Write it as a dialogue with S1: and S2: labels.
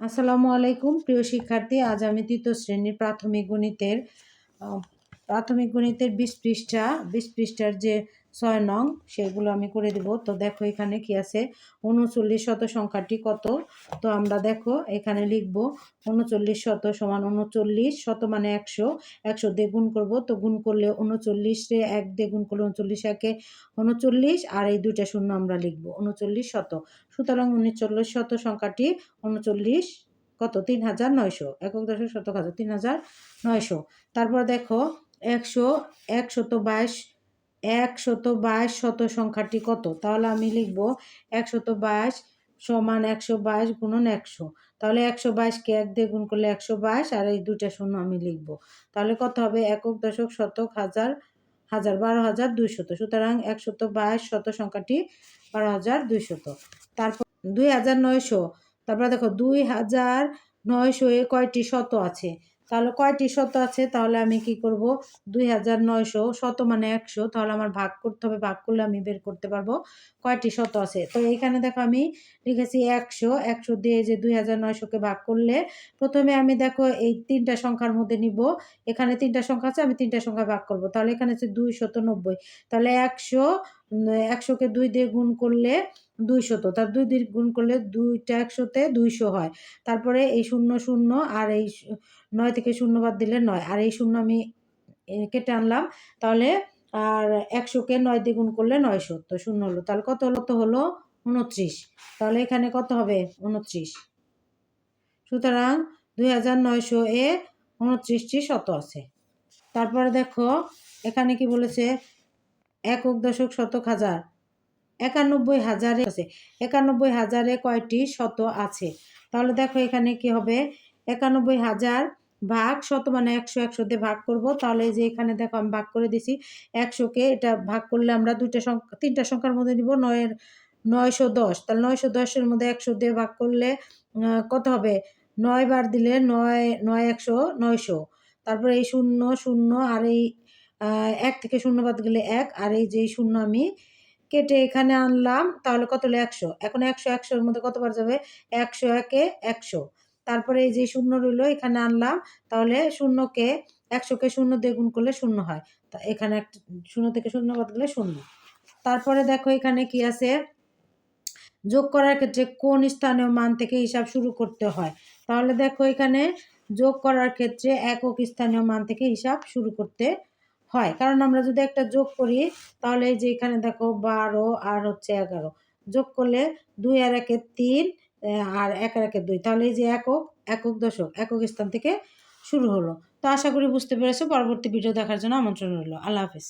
S1: আসসালামু আলাইকুম। প্রিয় শিক্ষার্থী আজ আমি তৃতীয় শ্রেণির প্রাথমিক গণিতের প্রাথমিক গণিতের বিশ পৃষ্ঠা, বিশ পৃষ্ঠার যে ছয় নং, সেগুলো আমি করে দেব। তো দেখো এখানে কি আছে? উনচল্লিশ শত সংখ্যাটি কত? তো আমরা দেখো এখানে লিখব, উনচল্লিশ শত সমান উনচল্লিশ, শত মানে একশো একশো দিয়ে গুণ করব। তো গুণ করলে উনচল্লিশে এক দিয়ে গুণ করলে উনচল্লিশ একে উনচল্লিশ, আর এই দুইটা শূন্য আমরা লিখব, উনচল্লিশ শত। সুতরাং উনচল্লিশ শত সংখ্যাটি উনচল্লিশ কত? তিন হাজার নয়শো। একক দশক শতক হাজার তিন হাজার নয়শো। তারপর দেখো একশো একশত বাইশ একশত বাইশ শত সংখ্যাটি কত? তাহলে আমি লিখব একশত বাইশ সমান একশো বাইশ গুণন একশো। তাহলে একশো বাইশকে এক দিয়ে গুণ করলে একশো বাইশ আর এই দুইটা শূন্য আমি লিখব। তাহলে কত হবে? একক দশক শতক হাজার হাজার বারো হাজার দুইশত। সুতরাং একশত বাইশ শত সংখ্যাটি বারো হাজার দুইশত। তারপর দুই হাজার নয়শো। তারপরে দেখো, দুই হাজার নয়শো এ কয়টি শত আছে? তাহলে কয়টি শত আছে? তাহলে আমি কি করব? দুই হাজার নয়শো, শত মানে একশো। তাহলে আমার ভাগ করতে হবে, ভাগ করলে আমি বের করতে পারব। কয়টি শত আছে? তো এইখানে দেখো আমি লিখেছি একশো। একশো দিয়ে যে দুই হাজার নয়শোকে ভাগ করলে প্রথমে আমি দেখো এই তিনটা সংখ্যার মধ্যে নিব। এখানে তিনটা সংখ্যা আছে, আমি তিনটা সংখ্যা ভাগ করব। তাহলে এখানে হচ্ছে দুই শত নব্বই। তাহলে একশো একশোকে দুই দিয়ে গুণ করলে দুইশত। তার দুই দিয়ে গুণ করলে দুইটা একশোতে দুইশো হয়। তারপরে এই শূন্য শূন্য আর এই নয় থেকে শূন্য বাদ দিলে নয়। আর এই শূন্য আমি কেটে আনলাম। তাহলে আর একশোকে নয় দিয়ে গুণ করলে নয়শো। তো শূন্য হলো। তাহলে কত হলো? তো হলো উনত্রিশ। তাহলে এখানে কত হবে? উনত্রিশ। সুতরাং দুই হাজার নয়শো এ উনত্রিশটি শত আছে। তারপরে দেখো, এখানে কি বলেছে? একক দশক শতক হাজার। একানব্বই হাজারে আছে। একানব্বই হাজারে কয়টি শত আছে? তাহলে দেখো এখানে কি হবে? একানব্বই হাজার ভাগ শত মানে একশো একশো দিয়ে ভাগ করব। তাহলে যে এখানে দেখো আমি ভাগ করে দিছি। একশোকে এটা ভাগ করলে আমরা দুইটা সংখ্যা তিনটা সংখ্যার মধ্যে নিব নয়ের, নয়শো দশ। তাহলে নয়শো দশের মধ্যে একশো দিয়ে ভাগ করলে কত হবে? নয় বার দিলে নয় নয় একশো, নয়শো। তারপরে এই শূন্য শূন্য আর এই এক থেকে শূন্য বাদ গেলে এক, আর এই যে শূন্য আমি কেটে এখানে আনলাম, তাহলে কত হলো? একশো। এখন একশো, একশোর মধ্যে কতবার যাবে? একশো একে একশো। তারপরে এই যে শূন্য রইল, এখানে আনলাম, তাহলে শূন্যকে একশোকে শূন্য দিয়ে গুণ করলে শূন্য হয়। তা এখানে একটা শূন্য থেকে শূন্য বাদ গেলে শূন্য। তারপরে দেখো এখানে কি আছে? যোগ করার ক্ষেত্রে কোন স্থানীয় মান থেকে হিসাব শুরু করতে হয়? তাহলে দেখো এখানে যোগ করার ক্ষেত্রে একক স্থানীয় মান থেকে হিসাব শুরু করতে হয়। কারণ আমরা যদি একটা যোগ করি, তাহলে এই যে এখানে দেখো বারো আর হচ্ছে এগারো। যোগ করলে দুই আর একে তিন আর এক আর একে দুই। তাহলে এই যে একক একক দশক, একক স্থান থেকে শুরু হলো। তো আশা করি বুঝতে পেরেছ। পরবর্তী ভিডিও দেখার জন্য আমন্ত্রণ রইল। আল্লাহ হাফিজ।